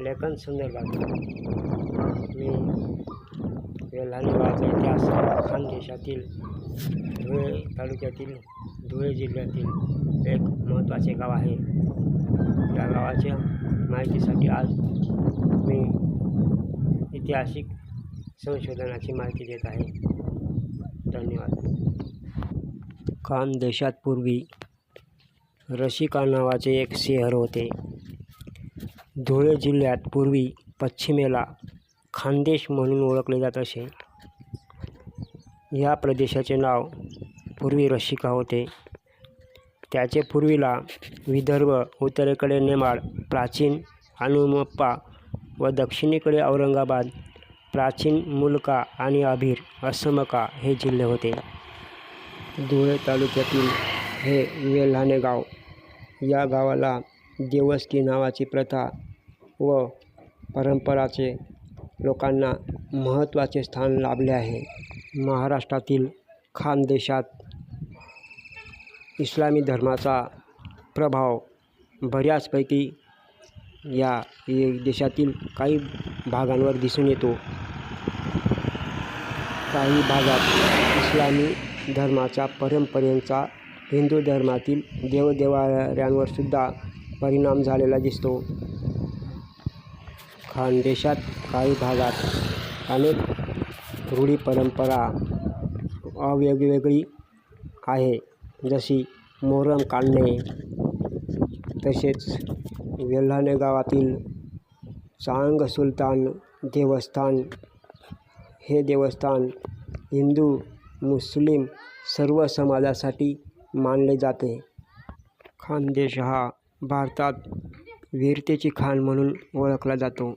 लेखन संदर्भात मी वेल्हाणे गावाचा इतिहास खानदेशातील धुळे तालुक्यातील धुळे जिल्ह्यातील एक महत्त्वाचे गाव आहे. या गावाच्या माहितीसाठी आज मी ऐतिहासिक संशोधनाची माहिती देत आहे. धन्यवाद. खानदेशात पूर्वी रशिका नावाचे एक शहर होते. धुळे जिल्ह्यात पूर्वी पश्चिमेला खानदेश म्हणून ओळखले जात असे. या प्रदेशाचे नाव पूर्वी रशिका होते. त्याचे पूर्वीला विदर्भ उत्तरेकडे नेमाळ प्राचीन अनुमप्पा व दक्षिणेकडे औरंगाबाद प्राचीन मुलका आणि अभिर असमका हे जिल्हे होते. धुळे तालुक्यातील हे वेल्हाणे गाव. या गावाला देवस्की नावाची प्रथा व परंपराचे लोकांना महत्त्वाचे स्थान लाभले आहे. महाराष्ट्रातील खानदेशात इस्लामी धर्माचा प्रभाव बऱ्याचपैकी या देशातील काही भागांवर दिसून येतो. काही भागात इस्लामी धर्माच्या परंपरेचा हिंदू धर्मातील देवदेवाऱ्यांवरसुद्धा परिणाम झालेला दिसतो. खानदेशात काही भागात अनेक रूढी परंपरा अवेगवेगळी आहे. जशी मोहरम काढणे तसेच वेल्हाणे गावातील चांग सुलतान देवस्थान हे देवस्थान हिंदू मुस्लिम सर्व समाजासाठी मानले जाते. खानदेश हा भारतात वीरतेची खाण म्हणून ओळखला जातो.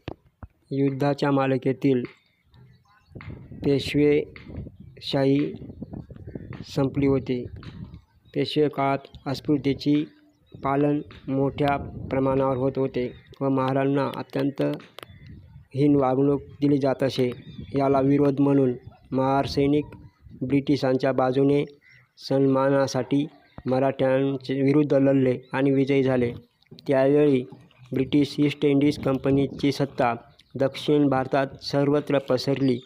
युद्धाच्या मालिकेतील पेशवेशाही संपली होती. पेशवे काळात अस्पृश्यतेची पालन मोठ्या प्रमाणावर होत होते व महाराजांना अत्यंत हीन वागणूक दिली जात असे. याला विरोध म्हणून महार सैनिक ब्रिटिशांच्या बाजूने सन्मानासाठी मराठ्यांचे विरुद्ध लढले आणि विजयी झाले. त्यावेळी ब्रिटिश ईस्ट इंडिज कंपनीची सत्ता दक्षिण भारतात सर्वत्र पसरली.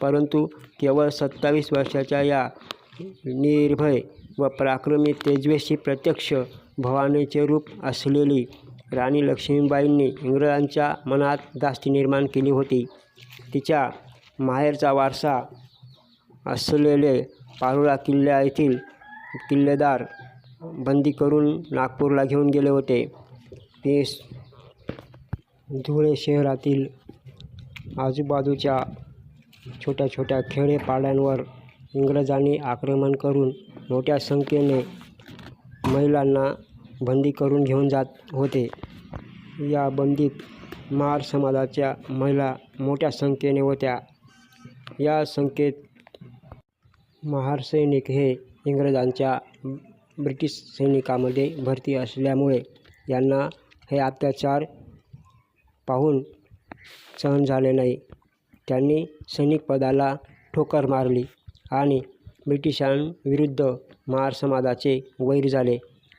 परंतु केवळ सत्तावीस वर्षाच्या या निर्भय व पराक्रमी तेजवेशी प्रत्यक्ष भवानीचे रूप असलेली राणी लक्ष्मीबाईंनी इंग्रजांच्या मनात दास्ती निर्माण केली होती. तिच्या माहेरचा वारसा असलेले पारोळा किल्ल्या येथील किल्लेदार बंदी करून नागपूरला घेऊन गेले होते. ते धुळे शहरातील आजूबाजूच्या छोट्या छोट्या खेडेपाड्यांवर इंग्रजांनी आक्रमण करून मोठ्या संख्येने महिलांना बंदी करून घेऊन जात होते. या बंदीत महार समाजाच्या महिला मोठ्या संख्येने होत्या. या संख्येत महार सैनिक हे इंग्रजांच्या ब्रिटिश सैनिकामध्ये भरती असल्यामुळे यांना हे अत्याचार पाहून सहन झाले नाही. त्यांनी सैनिक पदाला ठोकर मारली आणि ब्रिटिशांविरुद्ध महार समाजाचे वैर झाले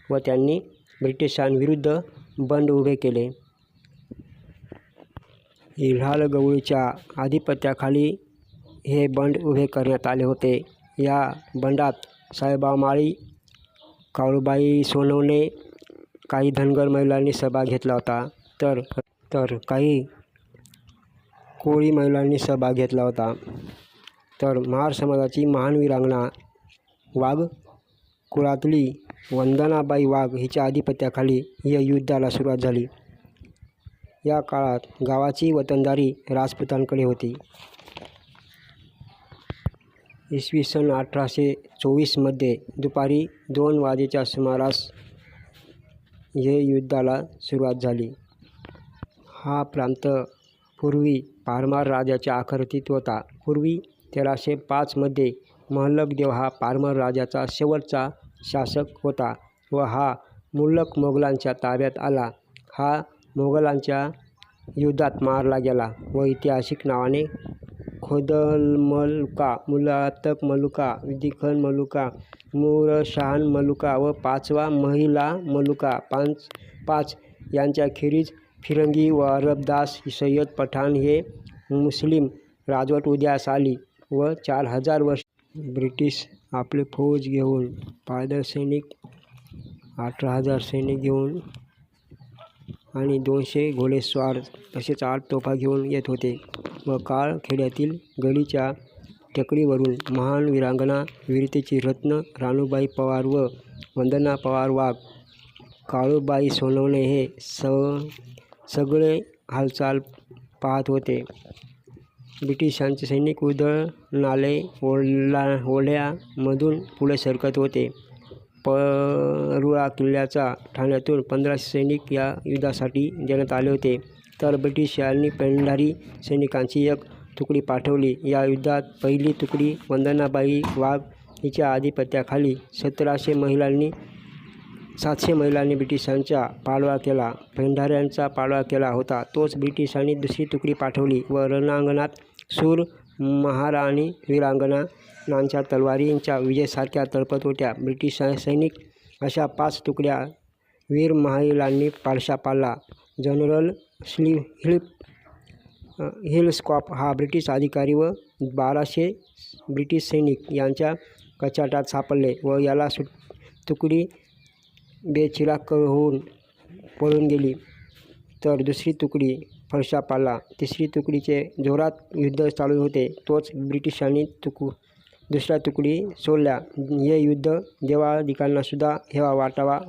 व त्यांनी ब्रिटिशांविरुद्ध बंड उभे केले. इल्हाल गवळीच्या आधिपत्याखाली हे बंड उभे करण्यात आले होते. या बंडात साहेबा माळी काळूबाई सोनवणे काही धनगर महिलांनी सहभाग घेतला होता. तर तर काही कोळी महिलांनी सहभाग घेतला होता. तर महार समाजाची महान वीरांगना वाघ कुळातली वंदनाबाई वाघ हिच्या आधिपत्याखाली या युद्धाला सुरुवात झाली. या काळात गावाची वतनदारी राजपुतांकडे होती. इसवी सन अठराशे चोवीसमध्ये दुपारी दोन वाजेच्या सुमारास हे युद्धाला सुरुवात झाली. हा प्रांत पूर्वी पारमार राजाच्या आखर्तीत होता. पूर्वी तेराशे पाचमध्ये महल्लकदेव हा पारमार राजाचा शेवटचा शासक होता व हा मुल्लक मोगलांच्या ताब्यात आला. हा मोगलांच्या युद्धात मारला गेला व ऐतिहासिक नावाने खोदलमलुका मुलातक मलुका विदिखन मलुका मुरशान मलुका व पाचवा महिला मलुका पाच पाच यांच्याखेरीज फिरंगी व अरबदास सय्यद पठाण हे मुस्लिम राजवट उदयास आली व चार हजार वर्ष ब्रिटिश आपले फौज घेऊन पायदळ सैनिक अठरा हजार सैनिक घेऊन आणि दोनशे घोडेस्वार तसेच आठ तोफा घेऊन येत होते. व काळखेड्यातील गडीच्या टेकडीवरून महान वीरांगना वीरतेची रत्न राणूबाई पवार व वंदना पवार वाघ काळूबाई सोनवणे हे स सगळे हालचाल पाहत होते. ब्रिटिशांचे सैनिक उधळणाले ओढला ओढ्यामधून पुढे सरकत होते. परुळा किल्ल्याच्या ठाण्यातून पंधराशे सैनिक या युद्धासाठी देण्यात आले होते. तर ब्रिटिशांनी पेंढारी सैनिकांची एक तुकडी पाठवली. या युद्धात पहिली तुकडी वंदनाबाई वाघ हिच्या आधिपत्याखाली सतराशे महिलांनी सातशे महिलांनी ब्रिटिशांचा पाडवा केला भंडाऱ्यांचा पाडवा केला होता. तोच ब्रिटिशांनी दुसरी तुकडी पाठवली व रणांगणात सूर महाराणी वीरांगनांच्या तलवारींच्या विजयासारख्या तळपत होत्या. ब्रिटिश सैनिक अशा पाच तुकड्या वीर महिलांनी पाडशा पाडला. जनरल स्ली हिल हिलस्कॉप हा ब्रिटिश अधिकारी व बाराशे ब्रिटिश सैनिक यांच्या कचाटात सापडले व याला सुट तुकडी बेचिराग होऊन पळून गेली. तर दुसरी तुकडी फरशा पाला तिसरी तुकडीचे जोरात युद्ध चालू होते. तोच ब्रिटिशांनी तुकू दुसऱ्या तुकडी सोडल्या हे युद्ध देवाधिकांनासुद्धा हेवा वाटावा.